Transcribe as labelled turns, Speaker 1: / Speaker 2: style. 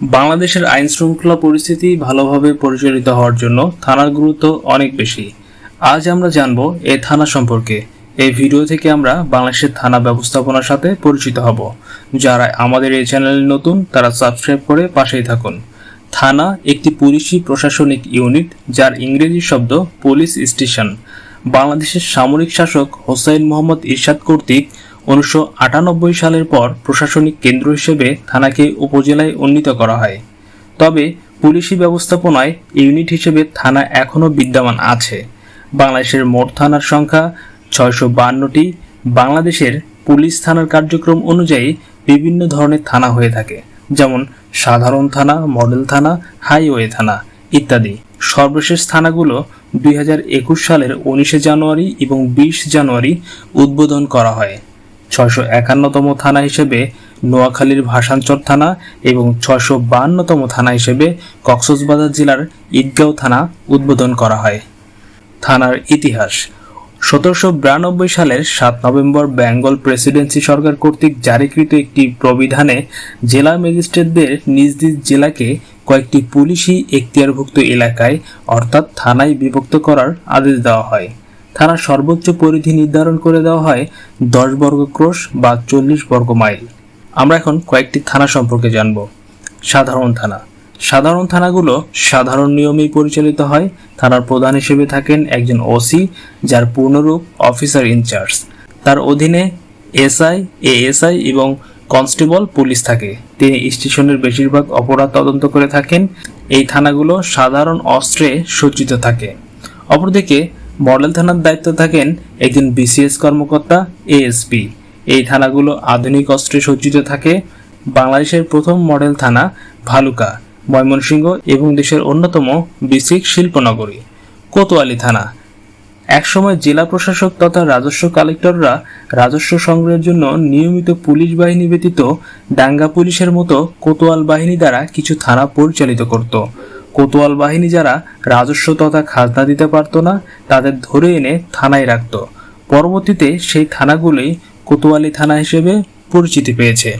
Speaker 1: বাংলাদেশের আইন শৃঙ্খলা পরিস্থিতি ভালোভাবে পরিচালিত হওয়ার জন্য থানার গুরুত্ব অনেক বেশি। আজ আমরা জানব এই থানা সম্পর্কে। এই ভিডিও থেকে আমরা বাংলাদেশের থানা ব্যবস্থাপনার সাথে পরিচিত হব। যারা আমাদের এই চ্যানেলে নতুন, তারা সাবস্ক্রাইব করে পাশেই থাকুন। থানা একটি পুলিশি প্রশাসনিক ইউনিট, যার ইংরেজি শব্দ পুলিশ স্টেশন। বাংলাদেশের সামরিক শাসক হোসাইন মোহাম্মদ ইরশাদ কর্তৃক উনিশশো আটানব্বই সালের পর প্রশাসনিক কেন্দ্র হিসেবে থানাকে উপজেলায় উন্নীত করা হয়। তবে পুলিশি ব্যবস্থাপনায় ইউনিট হিসেবে থানা এখনও বিদ্যমান আছে। বাংলাদেশের মোট থানার সংখ্যা ছয়শো বান্নটি। বাংলাদেশের পুলিশ থানার কার্যক্রম অনুযায়ী বিভিন্ন ধরনের থানা হয়ে থাকে। যেমন সাধারণ থানা, মডেল থানা, হাইওয়ে থানা ইত্যাদি। সর্বশেষ থানাগুলো দুই হাজার একুশ সালের উনিশে জানুয়ারি এবং বিশ জানুয়ারি উদ্বোধন করা হয়। ছয়শো একান্নতম থানা হিসেবে নোয়াখালীর ভাষাঞ্চর থানা এবং ছয়শো বাহান্নতম থানা হিসেবে কক্সবাজার জেলার ঈদগাঁও থানা উদ্বোধন করা হয়। থানার ইতিহাস। সতেরোশো বিরানব্বই সালের সাত নভেম্বর বেঙ্গল প্রেসিডেন্সি সরকার কর্তৃক জারিকৃত একটি প্রবিধানে জেলা ম্যাজিস্ট্রেটদের নিজ নিজ জেলাকে কয়েকটি পুলিশি এখতিয়ারভুক্ত এলাকায় অর্থাৎ থানায় বিভক্ত করার আদেশ দেওয়া হয়। থানার সর্বোচ্চ পরিধি নির্ধারণ করে দেওয়া হয় দশ বর্গ ক্রোশ বা চল্লিশ বর্গ মাইল আমরা এখন কয়েকটি থানা সম্পর্কে জানব। সাধারণ থানা। সাধারণ থানাগুলো সাধারণ নিয়মেই পরিচালিত হয়। থানার প্রধান হিসেবে থাকেন একজন ওসি, যার পূর্ণরূপ অফিসার ইনচার্জ। তার অধীনে এসআই, এএসআই এবং কনস্টেবল পুলিশ থাকে। তিনি স্টেশনের বেশিরভাগ অপরাধ তদন্ত করে থাকেন। এই থানাগুলো সাধারণ অস্ত্রে সজ্জিত থাকে। অপরদিকে মডেল থানার দায়িত্ব থাকেন একজন বিসিএস কর্মকর্তা, এএসপি। এই থানাগুলো আধুনিক অস্ত্রে সজ্জিত থাকে। বাংলাদেশের প্রথম মডেল থানা ভালুকা, ময়মনসিংহ এবং দেশের অন্যতম বিসিক শিল্পনগরী। কোতোয়ালি থানা। একসময় জেলা প্রশাসক তথা রাজস্ব কালেক্টররা রাজস্ব সংগ্রহের জন্য নিয়মিত পুলিশ বাহিনী ব্যতীত ডাঙ্গা পুলিশের মতো কোতোয়াল বাহিনী দ্বারা কিছু থানা পরিচালিত করত। কোতোয়াল বাহিনী যারা রাজস্ব তথা খাজনা দিতে পারত না, তাদের ধরে এনে থানায় রাখত। পরবর্তীতে সেই থানাগুলি কোতোয়ালি থানা হিসেবে পরিচিতি পেয়েছে।